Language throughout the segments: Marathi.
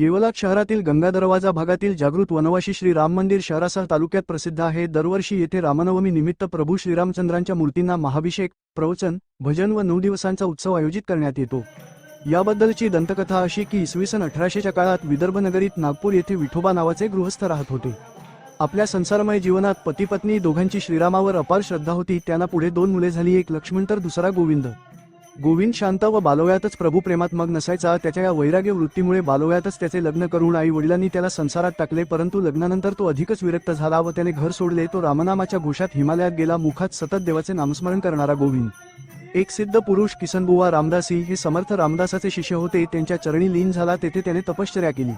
येवला शहरातील गंगा दरवाजा भागातील जागृत वनवासी श्री राम मंदिर शहरासह तालुक्यात प्रसिद्ध आहे. दरवर्षी येथे रामनवमी निमित्त प्रभू श्रीरामचंद्रांच्या मूर्तींना महाभिषेक प्रवचन भजन व नऊ दिवसांचा उत्सव आयोजित करण्यात येतो. याबद्दलची दंतकथा अशी की इसवी सन अठराशेच्या काळात विदर्भ नगरीत नागपूर येथे विठोबा नावाचे गृहस्थ राहत होते. आपल्या संसारमय जीवनात पती पत्नी दोघांची श्रीरामावर अपार श्रद्धा होती. त्यांना पुढे दोन मुले झाली एक लक्ष्मण तर दुसरा गोविंद. गोविंद शांत व बालोव्यातच प्रभू प्रेमात मग नसायचा त्याच्या या वैराग्य वृत्तीमुळे बालोव्यातच त्याचे लग्न करून आई वडिलांनी त्याला संसारात टाकले परंतु लग्नानंतर तो अधिकच विरक्त झाला व त्याने घर सोडले. तो रामनामाच्या घोषात हिमालयात गेला. मुखात सतत देवाचे नामस्मरण करणारा गोविंद. एक सिद्ध पुरुष किसनबुवा रामदासी हे समर्थ रामदासाचे शिष्य होते. त्यांच्या चरणी लीन झाला. तेथे त्याने तपश्चर्या केली.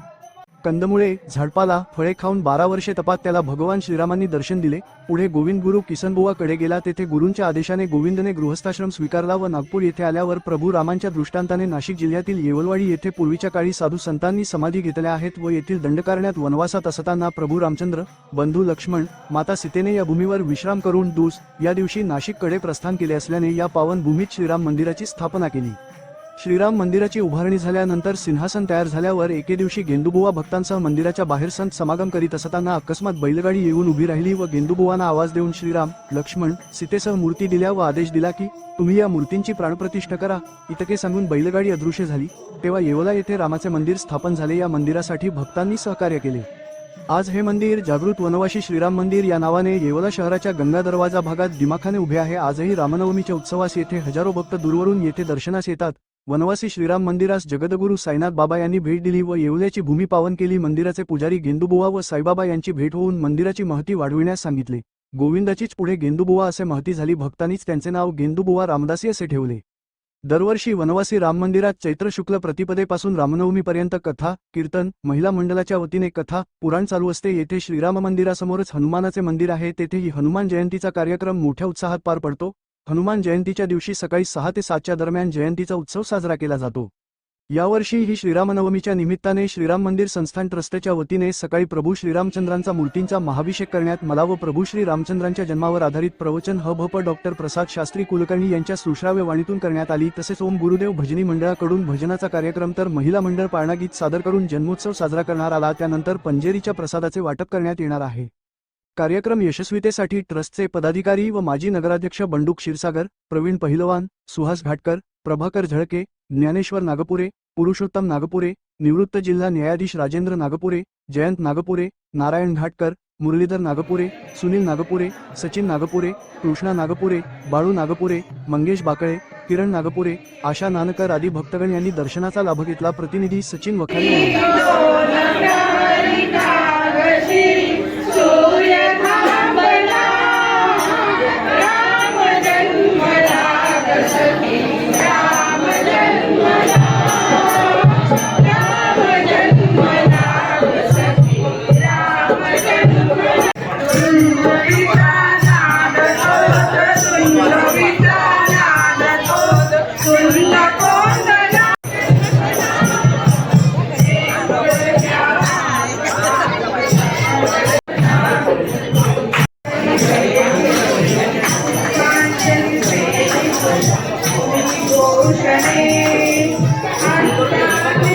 कंदमुळे झाडपाला फळे खाऊन बारा वर्षे तपात त्याला भगवान श्रीरामांनी दर्शन दिले. पुढे गोविंद गुरु किसनबुवाकडे गेला तेथे गुरूंच्या आदेशाने गोविंदने गृहस्थाश्रम स्वीकारला व नागपूर येथे आल्यावर प्रभू रामांच्या दृष्टांताने नाशिक जिल्ह्यातील येवलवाडी येथे पूर्वीच्या काळी साधू संतांनी समाधी घेतल्या आहेत व येथील दंडकारण्यात वनवासात असताना प्रभू रामचंद्र बंधू लक्ष्मण माता सीतेने या भूमीवर विश्राम करून दूस या दिवशी नाशिककडे प्रस्थान केले असल्याने या पावन भूमीत श्रीराम मंदिराची स्थापना केली. श्रीराम मंदिराची उभारणी झाल्यानंतर सिंहासन तयार झाल्यावर एके दिवशी गेंदूबुवा भक्तांसह मंदिराच्या बाहेर संत समागम करीत असताना अकस्मात बैलगाडी येऊन उभी राहिली व गेंदूबुवांना आवाज देऊन श्रीराम लक्ष्मण सीतेसह मूर्ती दिल्या व आदेश दिला की तुम्ही या मूर्तींची प्राणप्रतिष्ठा करा. इतके सांगून बैलगाडी अदृश्य झाली. तेव्हा येवला येथे रामाचे मंदिर स्थापन झाले. या मंदिरासाठी भक्तांनी सहकार्य केले. आज हे मंदिर जागृत वनवासी श्रीराम मंदिर या नावाने येवला शहराच्या गंगा दरवाजा भागात दिमाखाने उभे आहे. आजही रामनवमीच्या उत्सवास येथे हजारो भक्त दूरवरून येथे दर्शनास येतात. वनवासी श्रीराम मंदिरास जगदगुरु साईनाथ बाबा यांनी भेट दिली व येवल्याची भूमी पावन केली. मंदिराचे पुजारी गेंदुबुवा व साईबाबा यांची भेट होऊन मंदिराची महती वाढविण्यास सांगितले. गोविंदाचीच पुढे गेंदुबुवा असे महती झाली. भक्तांनीच त्यांचे नाव गेंदुबुवा रामदासी असे ठेवले. दरवर्षी वनवासी राम मंदिरात चैत्र शुक्ल प्रतिपदेपासून रामनवमीपर्यंत कथा कीर्तन महिला मंडळाच्या वतीने कथा पुराण चालू असते. येथे श्रीराम मंदिरासमोरच हनुमानाचे मंदिर आहे. तेथेही हनुमान जयंतीचा कार्यक्रम मोठ्या उत्साहात पार पडतो. हनुमान जयंतीच्या दिवशी सकाळी सहा ते सातच्या दरम्यान जयंतीचा उत्सव साजरा केला जातो. यावर्षी ही श्रीरामनवमीच्या निमित्ताने श्रीराम मंदिर संस्थान ट्रस्टच्या वतीने सकाळी प्रभू श्रीरामचंद्रांचा मूर्तींचा महाभिषेक करण्यात मला व प्रभू श्री रामचंद्रांच्या जन्मावर आधारित प्रवचन ह भ प डॉक्टर प्रसाद शास्त्री कुलकर्णी यांच्या सुश्राव्य वाणीतून करण्यात आली. तसेच ओम गुरुदेव भजनी मंडळाकडून भजनाचा कार्यक्रम तर महिला मंडळ पाळणा गीत सादर करून जन्मोत्सव साजरा करणार आला. त्यानंतर पंजेरीच्या प्रसादाचे वाटप करण्यात येणार आहे. कार्यक्रम यशस्वीतेसाठी ट्रस्टचे पदाधिकारी व माजी नगराध्यक्ष बंडू क्षीरसागर प्रवीण पहिलवान सुहास घाटकर प्रभाकर झळके ज्ञानेश्वर नागपुरे पुरुषोत्तम नागपुरे निवृत्त जिल्हा न्यायाधीश राजेंद्र नागपुरे जयंत नागपुरे नारायण घाटकर मुरलीधर नागपुरे सुनील नागपुरे सचिन नागपुरे कृष्णा नागपुरे बाळू नागपुरे मंगेश बाकळे किरण नागपुरे आशा नानकर आदी भक्तगण यांनी दर्शनाचा लाभ घेतला. प्रतिनिधी सचिन वखारी यांनी. Oh, Shani, I'm.